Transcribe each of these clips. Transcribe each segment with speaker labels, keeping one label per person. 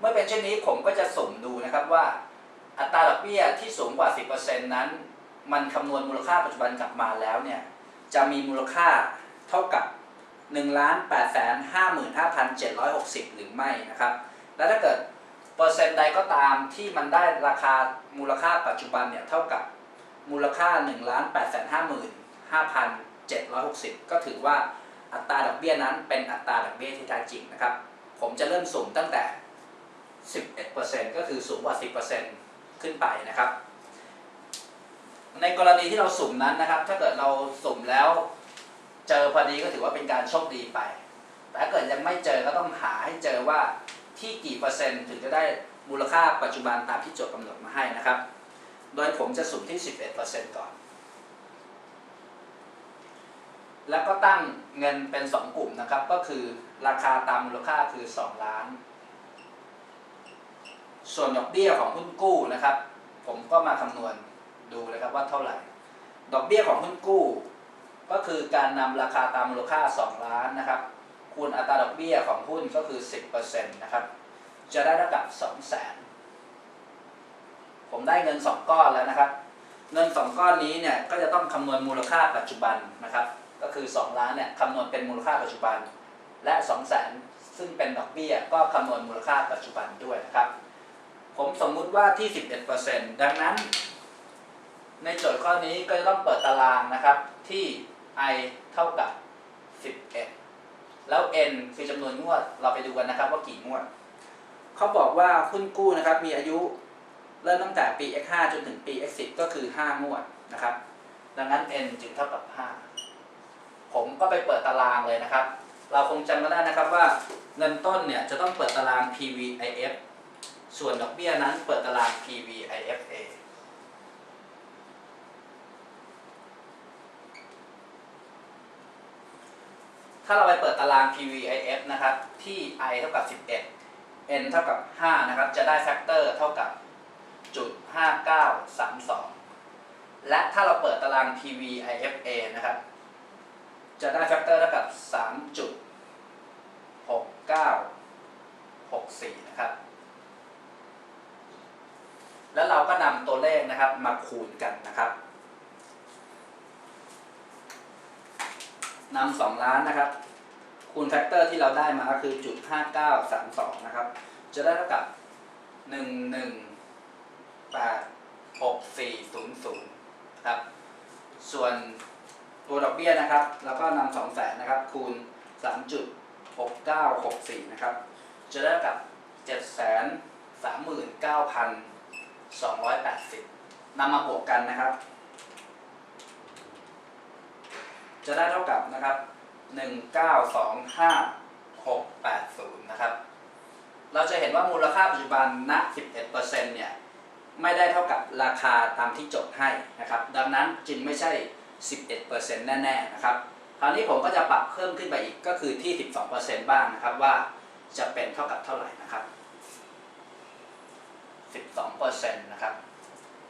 Speaker 1: เมื่อเป็นเช่นนี้ผมก็จะสุ่มดูนะครับว่าอัตราดอกเบี้ยที่สูงกว่า 10%นั้น มันคำนวณมูลค่าปัจจุบันกลับมาแล้วเนี่ยจะมีมูลค่าเท่ากับ 1 8 5 5 7 6 0 หรือไม่นะครับ และถ้าเกิดเปอร์เซ็นต์ใดก็ตามที่มันได้ราคามูลค่าปัจจุบันเนี่ยเท่ากับมูลค่า 1 8 5 5 7 6 0 ก็ถือว่าอัตราดอกเบี้ยนั้นเป็นอัตราดอกเบี้ยที่แท้จริงนะครับ ผมจะเริ่มสุ่มตั้งแต่ 11%ก็คือสูงกว่า 10%ขึ้นไปนะครับ ในกรณีที่เราสุ่มนั้นนะครับ ถ้าเกิดเราสุ่มแล้วเจอพอดีก็ถือว่าเป็นการโชคดีไป แต่ถ้าเกิดยังไม่เจอก็ต้องหาให้เจอว่าที่กี่เปอร์เซ็นต์ถึงจะได้มูลค่าปัจจุบันตามที่โจทย์กำหนดมาให้นะครับ โดยผมจะสุ่มที่ 11%ก่อน แล้วก็ตั้งเงินเป็น 2 กลุ่มนะครับ ก็คือราคาตามมูลค่าคือ 2 ล้าน ส่วนดอกเบี้ยของหุ้นกู้นะครับ ผมก็มาคำนวณดูนะครับว่าเท่าไหร่ ดอกเบี้ยของหุ้นกู้ ก็คือการนำราคาตามมูลค่า 2 ล้านนะครับ คูณอัตราดอกเบี้ยของหุ้นก็คือ 10%นะครับ จะได้ระดับ 2 0 0 0 0 0ผมได้เงิน 2 ก้อนแล้วนะครับ เงิน 2 ก้อนนี้เนี่ยก็จะต้องคำนวณมูลค่าปัจจุบันนะครับ ก็คือ 2 ล้านเนี่ยคำนวณเป็นมูลค่าปัจจุบัน และ 2 0 0 0 0 0ซึ่งเป็นดอกเบี้ยก็คำนวณมูลค่าปัจจุบันด้วยนะครับ ผมสมมุติว่าที่ 11%ดังนั้น ในโจทย์ข้อนี้ก็จะต้องเปิดตารางนะครับที่ i เท่ากับ 11 แล้ว n คือจำนวนงวด เราไปดูกันนะครับว่ากี่งวด เขาบอกว่าหุ้นกู้นะครับมีอายุเริ่มตั้งแต่ปี x 5 จนถึงปี x 10 ก็คือ 5 งวดนะครับ ดังนั้น n จึงเท่ากับ 5 ผมก็ไปเปิดตารางเลยนะครับ เราคงจำกันได้นะครับว่าเงินต้นเนี่ยจะต้องเปิดตาราง PVIF ส่วนดอกเบี้ยนั้นเปิดตาราง PVIFA ถ้าเราไปเปิดตาราง PVIF นะครับ ที่ i เท่ากับ 11 n เท่ากับ 5 นะครับ จะได้แฟกเตอร์เท่ากับจุด5932 และถ้าเราเปิดตาราง PVIFA นะครับ จะได้แฟกเตอร์เท่ากับ 3.6964 นะครับ แล้วเราก็นำตัวเลขนะครับมาคูณกันนะครับนำสองล้านนะครับ คูณแฟกเตอร์ที่เราได้มาก็คือจุดห้าเก้าสามสองนะครับ จะได้เท่ากับหนึ่งหนึ่งแปดหกสี่ศูนย์ศูนย์ครับ ส่วนตัวดอกเบี้ยนะครับเราก็นำสองแสนนะครับ คูณสามจุดหกเก้าหกสี่นะครับ จะได้เท่ากับเจ็ดแสนสามหมื่นเก้าพัน สองร้อยแปดสิบนำมาบวกกันนะครับ จะได้เท่ากับนะครับ 1925680 นะครับ เราจะเห็นว่ามูลค่าปัจจุบันณ 11%เนี่ยไม่ได้เท่ากับราคาตามที่จดให้นะครับ ดังนั้นจึงไม่ใช่ 11%แน่ๆนะครับ คราวนี้ผมก็จะปรับเพิ่มขึ้นไปอีกก็คือที่ 12%บ้างนะครับว่าจะเป็นเท่ากับเท่าไหร่นะครับ 12%นะครับ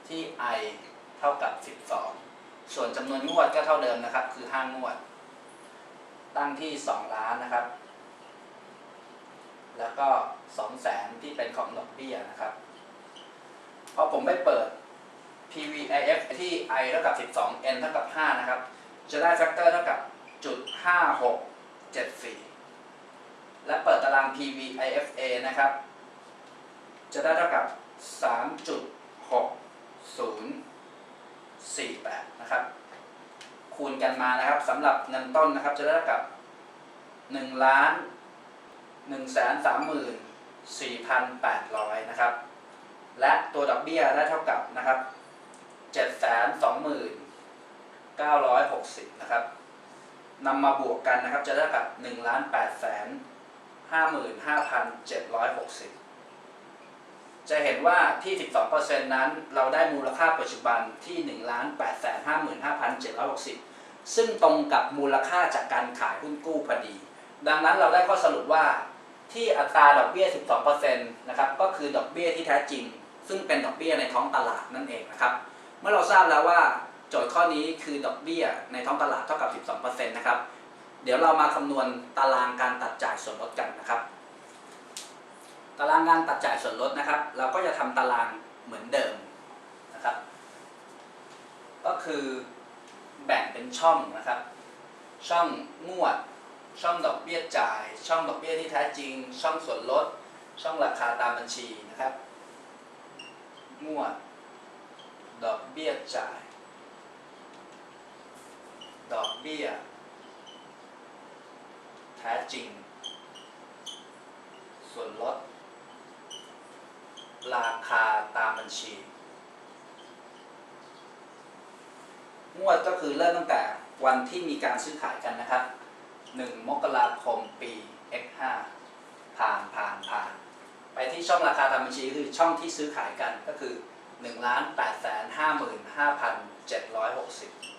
Speaker 1: ที่ i เท่ากับ 12 ส่วนจำนวนงวดก็เท่าเดิมนะครับ คือ 5 งวด ตั้งที่ 2 ล้านนะครับ แล้วก็ 2 แสนที่เป็นของดอกเบี้ยนะครับพอผมไปเปิด PVIF ที่ i เท่ากับ 12 n เท่ากับ 5 นะครับ จะได้แฟกเตอร์เท่ากับจุด5674 และเปิดตาราง PVIFA นะครับ จะได้เท่ากับ 3.6048 นะครับ คูณกันมานะครับสำหรับเงินต้นนะครับจะได้เท่ากับ1ล้าน1แสน34,800 นะครับ และตัวดอกเบี้ยได้เท่ากับนะครับ7แสน29,960 นะครับนำมาบวกกันนะครับจะได้กับ1ล้าน8แสน55,760 จะเห็นว่าที่ 12%นั้น เราได้มูลค่าปัจจุบันที่ 1 8 5 5 7 6 0 ซึ่งตรงกับมูลค่าจากการขายหุ้นกู้พอดี ดังนั้นเราได้ข้อสรุปว่าที่อัตราดอกเบี้ย 12%นะครับก็คือดอกเบี้ยที่แท้จริง ซึ่งเป็นดอกเบี้ยในท้องตลาดนั่นเองนะครับ เมื่อเราทราบแล้วว่าโจทย์ข้อนี้คือดอกเบี้ยในท้องตลาดเท่ากับ 12%นะครับ เดี๋ยวเรามาคำนวณตารางการตัดจ่ายส่วนลดกันนะครับารางารตัดจ่ายส่วนลดนะครับ เราก็จะทำตารางเหมือนเดิมนะครับ ก็คือแบ่งเป็นช่องนะครับ ช่องงวด ช่องดอกเบี้ยจ่าย ช่องดอกเบี้ยที่แท้จริง ช่องส่วนลด ช่องราคาตามบัญชีนะครับ งวด ดอกเบี้ยจ่าย ดอกเบี้ยแท้จริง ส่วนลด ราคาตามบัญชี งวดก็คือเริ่มตั้งแต่วันที่มีการซื้อขายกันนะครับ 1 มกราคมปี X5 ผ่านผ่านผ่าน ไปที่ช่องราคาตามบัญชีคือช่องที่ซื้อขายกันก็คือ 1 8 5 5 5 7 6 0